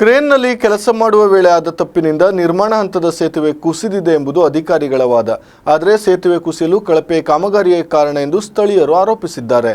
ಕ್ರೇನ್ನಲ್ಲಿ ಕೆಲಸ ಮಾಡುವ ವೇಳೆ ಆದ ತಪ್ಪಿನಿಂದ ನಿರ್ಮಾಣ ಹಂತದ ಸೇತುವೆ ಕುಸಿದಿದೆ ಎಂಬುದು ಅಧಿಕಾರಿಗಳ ವಾದ. ಆದರೆ ಸೇತುವೆ ಕುಸಿಯಲು ಕಳಪೆ ಕಾಮಗಾರಿಯೇ ಕಾರಣ ಎಂದು ಸ್ಥಳೀಯರು ಆರೋಪಿಸಿದ್ದಾರೆ.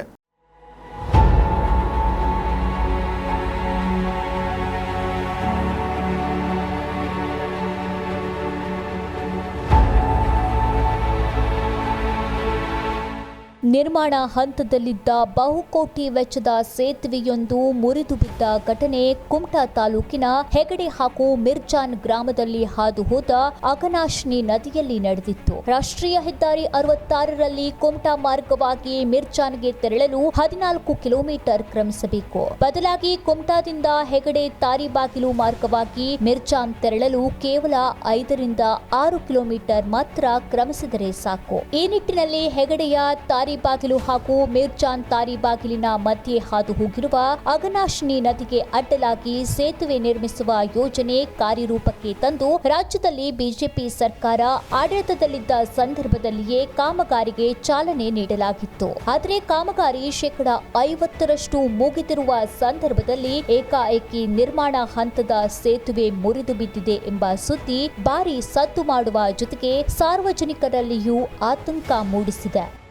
ನಿರ್ಮಾಣ ಹಂತದಲ್ಲಿದ್ದ ಬಹುಕೋಟಿ ವೆಚ್ಚದ ಸೇತುವೆಯೊಂದು ಮುರಿದು ಬಿದ್ದ ಘಟನೆ ಕುಮಟಾ ತಾಲೂಕಿನ ಹೆಗಡೆ ಹಾಗೂ ಮಿರ್ಜಾನ್ ಗ್ರಾಮದಲ್ಲಿ ಹಾದು ಹೋದ ನದಿಯಲ್ಲಿ ನಡೆದಿತ್ತು. ರಾಷ್ಟ್ರೀಯ ಹೆದ್ದಾರಿ ಅರವತ್ತಾರರಲ್ಲಿ ಕುಮಟಾ ಮಾರ್ಗವಾಗಿ ಮಿರ್ಜಾನ್ಗೆ ತೆರಳಲು ಹದಿನಾಲ್ಕು ಕಿಲೋಮೀಟರ್ ಕ್ರಮಿಸಬೇಕು. ಬದಲಾಗಿ ಕುಮಟಾದಿಂದ ಹೆಗಡೆ ತಾರಿಬಾಗಿಲು ಮಾರ್ಗವಾಗಿ ಮಿರ್ಜಾನ್ ತೆರಳಲು ಕೇವಲ ಐದರಿಂದ ಆರು ಕಿಲೋಮೀಟರ್ ಮಾತ್ರ ಕ್ರಮಿಸಿದರೆ ಸಾಕು. ಈ ನಿಟ್ಟಿನಲ್ಲಿ ಹೆಗಡೆಯ ತಾರಿಬಾಗಿಲು ಹಾಗೂ ಮಿರ್ಜಾನ್ ತಾರಿಬಾಗಿಲಿನ ಮಧ್ಯೆ ಹಾದು ಹೋಗಿರುವ ಅಗನಾಶಿನಿ ನದಿಗೆ ಅಡ್ಡಲಾಗಿ ಸೇತುವೆ ನಿರ್ಮಿಸುವ ಯೋಜನೆ ಕಾರ್ಯರೂಪಕ್ಕೆ ತಂದು ರಾಜ್ಯದಲ್ಲಿ ಬಿಜೆಪಿ ಸರ್ಕಾರ ಆಡಳಿತದಲ್ಲಿದ್ದ ಸಂದರ್ಭದಲ್ಲಿಯೇ ಕಾಮಗಾರಿಗೆ ಚಾಲನೆ ನೀಡಲಾಗಿತ್ತು. ಆದರೆ ಕಾಮಗಾರಿ ಶೇಕಡ ಐವತ್ತರಷ್ಟು ಮುಗಿದಿರುವ ಸಂದರ್ಭದಲ್ಲಿ ಏಕಾಏಕಿ ನಿರ್ಮಾಣ ಹಂತದ ಸೇತುವೆ ಮುರಿದು ಬಿದ್ದಿದೆ ಎಂಬ ಸುದ್ದಿ ಭಾರಿ ಸದ್ದು ಮಾಡುವ ಜೊತೆಗೆ ಸಾರ್ವಜನಿಕರಲ್ಲಿಯೂ ಆತಂಕ ಮೂಡಿಸಿದೆ.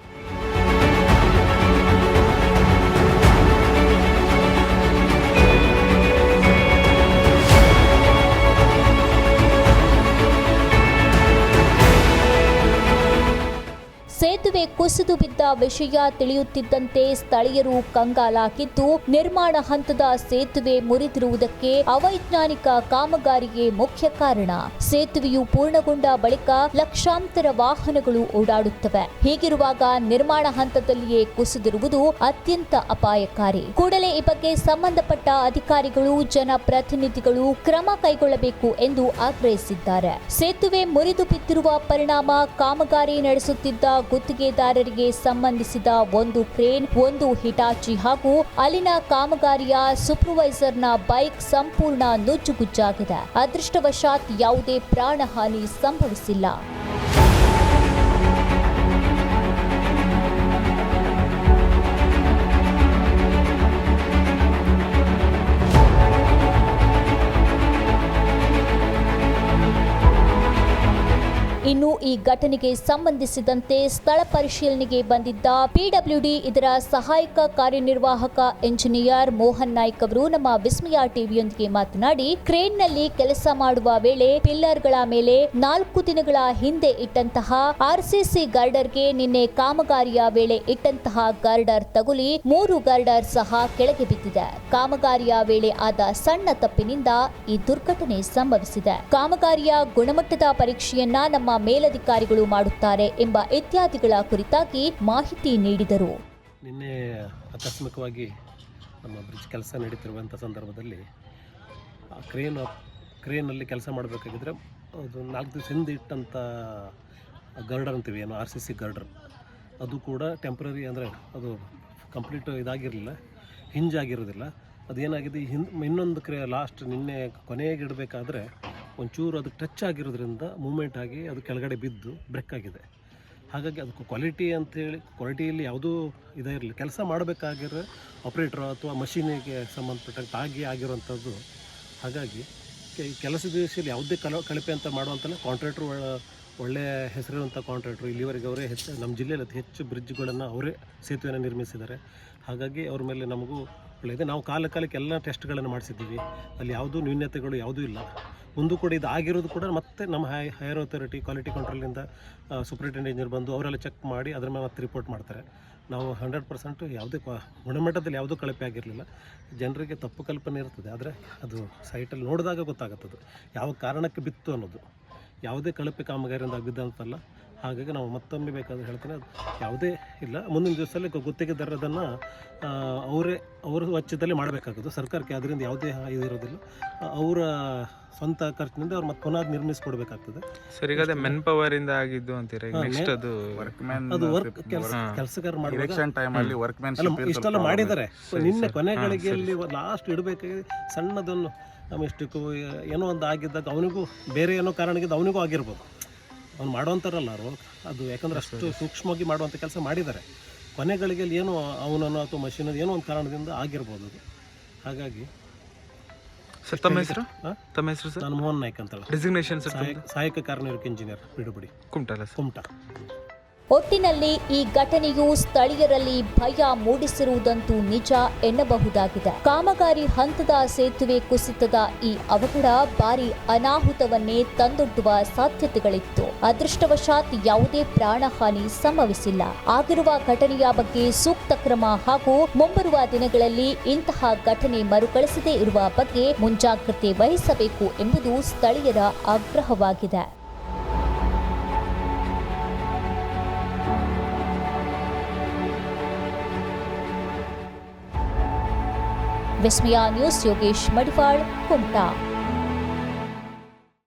ಕುಸಿದು ಬಿದ್ದ ವಿಷಯ ತಿಳಿಯುತ್ತಿದ್ದಂತೆ ಸ್ಥಳೀಯರು ಕಂಗಾಲಾಗಿದ್ದು, ನಿರ್ಮಾಣ ಹಂತದ ಸೇತುವೆ ಮುರಿದಿರುವುದಕ್ಕೆ ಅವೈಜ್ಞಾನಿಕ ಕಾಮಗಾರಿಗೆ ಮುಖ್ಯ ಕಾರಣ. ಸೇತುವೆಯು ಪೂರ್ಣಗೊಂಡ ಬಳಿಕ ಲಕ್ಷಾಂತರ ವಾಹನಗಳು ಓಡಾಡುತ್ತವೆ. ಹೀಗಿರುವಾಗ ನಿರ್ಮಾಣ ಹಂತದಲ್ಲಿಯೇ ಕುಸಿದಿರುವುದು ಅತ್ಯಂತ ಅಪಾಯಕಾರಿ. ಕೂಡಲೇ ಈ ಬಗ್ಗೆ ಸಂಬಂಧಪಟ್ಟ ಅಧಿಕಾರಿಗಳು, ಜನಪ್ರತಿನಿಧಿಗಳು ಕ್ರಮ ಕೈಗೊಳ್ಳಬೇಕು ಎಂದು ಆಗ್ರಹಿಸಿದ್ದಾರೆ. ಸೇತುವೆ ಮುರಿದು ಬಿದ್ದಿರುವ ಪರಿಣಾಮ ಕಾಮಗಾರಿ ನಡೆಸುತ್ತಿದ್ದ ಗುತ್ತಿಗೆದಾರರಿಗೆ ಸಂಬಂಧಿಸಿದ ಒಂದು ಕ್ರೇನ್, ಒಂದು ಹಿಟಾಚಿ ಹಾಗೂ ಅಲ್ಲಿನ ಕಾಮಗಾರಿಯ ಸೂಪರ್ವೈಸರ್ನ ಬೈಕ್ ಸಂಪೂರ್ಣ ನುಜ್ಜುಗುಜ್ಜಾಗಿದೆ ಅದೃಷ್ಟವಶಾತ್ ಯಾವುದೇ ಪ್ರಾಣಹಾನಿ ಸಂಭವಿಸಿಲ್ಲ. ಇನ್ನು ಈ ಘಟನೆಗೆ ಸಂಬಂಧಿಸಿದಂತೆ ಸ್ಥಳ ಪರಿಶೀಲನೆಗೆ ಬಂದಿದ್ದ ಪಿಡಬ್ಲ್ಯೂಡಿ ಇದರ ಸಹಾಯಕ ಕಾರ್ಯನಿರ್ವಾಹಕ ಎಂಜಿನಿಯರ್ ಮೋಹನ್ ನಾಯ್ಕ್ ಅವರು ನಮ್ಮ ವಿಸ್ಮಯ ಟಿವಿಯೊಂದಿಗೆ ಮಾತನಾಡಿ, ಕ್ರೇನ್ನಲ್ಲಿ ಕೆಲಸ ಮಾಡುವ ವೇಳೆ ಪಿಲ್ಲರ್ಗಳ ಮೇಲೆ ನಾಲ್ಕು ದಿನಗಳ ಹಿಂದೆ ಇಟ್ಟಂತಹ ಆರ್ಸಿಸಿ ಗಾರ್ಡರ್ಗೆ ನಿನ್ನೆ ಕಾಮಗಾರಿಯ ವೇಳೆ ಇಟ್ಟಂತಹ ಗಾರ್ಡರ್ ತಗುಲಿ ಮೂರು ಗಾರ್ಡರ್ ಸಹ ಕೆಳಗೆ ಬಿದ್ದಿದೆ. ಕಾಮಗಾರಿಯ ವೇಳೆ ಆದ ಸಣ್ಣ ತಪ್ಪಿನಿಂದ ಈ ದುರ್ಘಟನೆ ಸಂಭವಿಸಿದೆ. ಕಾಮಗಾರಿಯ ಗುಣಮಟ್ಟದ ಪರೀಕ್ಷೆಯನ್ನ ನಮ್ಮ ಮೇಲಧಿಕಾರಿಗಳು ಮಾಡುತ್ತಾರೆ ಎಂಬ ಇತ್ಯಾದಿಗಳ ಕುರಿತಾಗಿ ಮಾಹಿತಿ ನೀಡಿದರು. ನಿನ್ನೆ ಆಕಸ್ಮಿಕವಾಗಿ ನಮ್ಮ ಬ್ರಿಡ್ಜ್ ಕೆಲಸ ನಡೀತಿರುವಂಥ ಸಂದರ್ಭದಲ್ಲಿ ಕ್ರೇನ್ ಕ್ರೇನಲ್ಲಿ ಕೆಲಸ ಮಾಡಬೇಕಾಗಿದ್ರೆ ಅದು ನಾಲ್ಕು ದಿವಸ ಹಿಂದೆ ಇಟ್ಟಂಥ ಗರ್ಡರ್ ಅಂತೀವಿ, ಏನು ಆರ್ ಸಿ ಸಿ ಗರ್ಡರ್. ಅದು ಕೂಡ ಟೆಂಪ್ರರಿ ಅಂದರೆ ಅದು ಕಂಪ್ಲೀಟ್ ಇದಾಗಿರಲಿಲ್ಲ ಹಿಂಜಾಗಿರೋದಿಲ್ಲ ಅದೇನಾಗಿದೆ, ಹಿಂದೆ ಹಿಂದ್ ಇನ್ನೊಂದು ಕ್ರೇ ಲಾಸ್ಟ್ ನಿನ್ನೆ ಕೊನೆಗೆ ಇಡಬೇಕಾದ್ರೆ ಒಂಚೂರು ಅದು ಟಚ್ ಆಗಿರೋದ್ರಿಂದ ಮೂಮೆಂಟ್ ಆಗಿ ಅದು ಕೆಳಗಡೆ ಬಿದ್ದು ಬ್ರೇಕ್ ಆಗಿದೆ. ಹಾಗಾಗಿ ಅದಕ್ಕೆ ಕ್ವಾಲಿಟಿ ಅಂಥೇಳಿ ಕ್ವಾಲಿಟಿಯಲ್ಲಿ ಯಾವುದೂ ಇದೇ ಇರಲಿ, ಕೆಲಸ ಮಾಡಬೇಕಾಗಿರೋ ಆಪ್ರೇಟ್ರು ಅಥವಾ ಮಷೀನಿಗೆ ಸಂಬಂಧಪಟ್ಟಂಗೆ ಆಗಿ ಆಗಿರುವಂಥದ್ದು. ಹಾಗಾಗಿ ಕೆಲಸದ ವಿಷಯದಲ್ಲಿ ಯಾವುದೇ ಕಲ, ಕಳಪೆ ಅಂತ ಮಾಡುವಂಥಲ್ಲ ಕಾಂಟ್ರಾಕ್ಟ್ರು ಒಳ್ಳೆಯ ಹೆಸರಿರುವಂಥ ಕಾಂಟ್ರಾಕ್ಟ್ರು ಇಲ್ಲಿವರೆಗೆ ಅವರೇ ಹೆಚ್ಚು, ನಮ್ಮ ಜಿಲ್ಲೆಯಲ್ಲಿ ಅತಿ ಹೆಚ್ಚು ಬ್ರಿಡ್ಜ್ಗಳನ್ನು ಅವರೇ ಸೇತುವೆಯನ್ನು ನಿರ್ಮಿಸಿದ್ದಾರೆ. ಹಾಗಾಗಿ ಅವ್ರ ಮೇಲೆ ನಮಗೂ ಒಳ್ಳೆಯದು ನಾವು ಕಾಲ ಕಾಲಕ್ಕೆ ಎಲ್ಲ ಟೆಸ್ಟ್ಗಳನ್ನು ಮಾಡಿಸಿದ್ದೀವಿ. ಅಲ್ಲಿ ಯಾವುದೂ ನ್ಯೂನ್ಯತೆಗಳು ಯಾವುದೂ ಇಲ್ಲ. ಮುಂದೂ ಕೂಡ ಇದು ಆಗಿರೋದು ಕೂಡ ಮತ್ತೆ ನಮ್ಮ ಹೈ, ಹೈಯರ್ ಅಥಾರಿಟಿ, ಕ್ವಾಲಿಟಿ ಕಂಟ್ರೋಲಿಂದ ಸೂಪ್ರಿಂಟೆಂಡೆಂಜರ್ ಇಂಜಿನಿಯರ್ ಬಂದು ಅವರೆಲ್ಲ ಚೆಕ್ ಮಾಡಿ ಅದ್ರ ಮೇಲೆ ಮತ್ತೆ ರಿಪೋರ್ಟ್ ಮಾಡ್ತಾರೆ. ನಾವು ಹಂಡ್ರೆಡ್ ಪರ್ಸೆಂಟು ಯಾವುದೇ ಗುಣಮಟ್ಟದಲ್ಲಿ ಯಾವುದೂ ಕಳಪೆ ಆಗಿರಲಿಲ್ಲ. ಜನರಿಗೆ ತಪ್ಪು ಕಲ್ಪನೆ ಇರ್ತದೆ. ಆದರೆ ಅದು ಸೈಟಲ್ಲಿ ನೋಡಿದಾಗ ಗೊತ್ತಾಗುತ್ತದೆ. ಯಾವ ಕಾರಣಕ್ಕೆ ಬಿತ್ತು ಅನ್ನೋದು. ಯಾವುದೇ ಕಳಪೆ ಕಾಮಗಾರಿಯಿಂದ ಬಿದ್ದಂತಲ್ಲ ಹಾಗಾಗಿ ನಾವು ಮತ್ತೊಮ್ಮೆ ಬೇಕಾದ್ರೆ ಹೇಳ್ತೇನೆ ಅದು ಯಾವುದೇ ಇಲ್ಲ. ಮುಂದಿನ ದಿವಸದಲ್ಲಿ ಗುತ್ತಿಗೆದಾರರದನ್ನು ಅವರೇ ಅವರ ವೆಚ್ಚದಲ್ಲಿ ಮಾಡಬೇಕಾಗೋದು. ಸರ್ಕಾರಕ್ಕೆ ಅದರಿಂದ ಯಾವುದೇ ಇದು ಇರೋದಿಲ್ಲ. ಅವರ ಸ್ವಂತ ಖರ್ಚಿನಿಂದ ಅವ್ರು ಮತ್ತೆ ಪುನಃ ನಿರ್ಮಿಸ್ಕೊಡ್ಬೇಕಾಗ್ತದೆ. ಸರಿ ಅದೇ ಮೆನ್ ಪವರ್ ಇಂದ ಆಗಿದ್ದು ಅಂತೀರಾ ನೆಕ್ಸ್ಟ್ ಅದು ವರ್ಕ್ಮ್ಯಾನ್ ಅದು ವರ್ಕ್ ಕೆಲಸ. ಕೆಲಸಗಾರ ವರ್ಕ್ಮ್ಯಾನ್ ಅಲ್ಲ ಇಷ್ಟೆಲ್ಲ ಮಾಡಿದ್ದಾರೆ. ನಿನ್ನೆ. ಕೊನೆಗಳಿಗೆಯಲ್ಲಿ ಲಾಸ್ಟ್ ಇಡಬೇಕಾಗಿ ಸಣ್ಣದೊಂದು ಮಿಸ್ಟೇಕು ಏನೋ ಒಂದು ಆಗಿದ್ದಾಗ ಅವನಿಗೂ ಬೇರೆ ಏನೋ ಕಾರಣಕ್ಕಿಂತ ಅವನಿಗೂ ಆಗಿರ್ಬೋದು. ಅವ್ನು ಮಾಡುವಂಥರಲ್ಲ ಅವರು. ಅದು ಯಾಕಂದ್ರೆ ಅಷ್ಟು ಸೂಕ್ಷ್ಮವಾಗಿ ಮಾಡುವಂಥ ಕೆಲಸ ಮಾಡಿದ್ದಾರೆ. ಕೊನೆಗಳಿಗೆ ಏನೋ ಅವನನ್ನು ಅಥವಾ ಮಷೀನ್ ಏನೋ ಒಂದು ಕಾರಣದಿಂದ ಆಗಿರ್ಬೋದು ಅದು. ಹಾಗಾಗಿ ಸರ್ ತಮ್ಮ ಹೆಸರು? ತಮ್ಮ ಹೆಸರು ಸರ್? ನಾನು ಮೋಹನ್ ನಾಯ್ಕ್ ಅಂತೇಳಿ. ಡೆಸಿಗ್ನೇಷನ್ ಸರ್ ಸಹಾಯಕ ಕಾರ್ಯನಿರ್ವಾಹಕ ಇಂಜಿನಿಯರ್ ಬಿಡುಬಿಡಿ ಸರ್? ಕುಮಟಾ. ಒಟ್ಟಿನಲ್ಲಿ ಈ ಘಟನೆಯು ಸ್ಥಳೀಯರಲ್ಲಿ ಭಯ ಮೂಡಿಸಿರುವುದಂತೂ ನಿಜ ಎನ್ನಬಹುದಾಗಿದೆ. ಕಾಮಗಾರಿ ಹಂತದ ಸೇತುವೆ ಕುಸಿತದ ಈ ಅವಘಡ ಭಾರಿ ಅನಾಹುತವನ್ನೇ ತಂದೊಡ್ಡುವ ಸಾಧ್ಯತೆಗಳಿತ್ತು. ಅದೃಷ್ಟವಶಾತ್ ಯಾವುದೇ ಪ್ರಾಣಹಾನಿ ಸಂಭವಿಸಿಲ್ಲ. ಆಗಿರುವ ಘಟನೆಯ ಬಗ್ಗೆ ಸೂಕ್ತ ಕ್ರಮ ಹಾಗೂ ಮುಂಬರುವ ದಿನಗಳಲ್ಲಿ ಇಂತಹ ಘಟನೆ ಮರುಕಳಿಸದೇ ಇರುವ ಬಗ್ಗೆ ಮುಂಜಾಗ್ರತೆ ವಹಿಸಬೇಕು ಎಂಬುದು ಸ್ಥಳೀಯರ ಆಗ್ರಹವಾಗಿದೆ. ವಿಸ್ಮಯ ನ್ಯೂಸ್ ಯೋಗೇಶ್ ಮಡಿವಾಳ್ ಕುಮಟಾ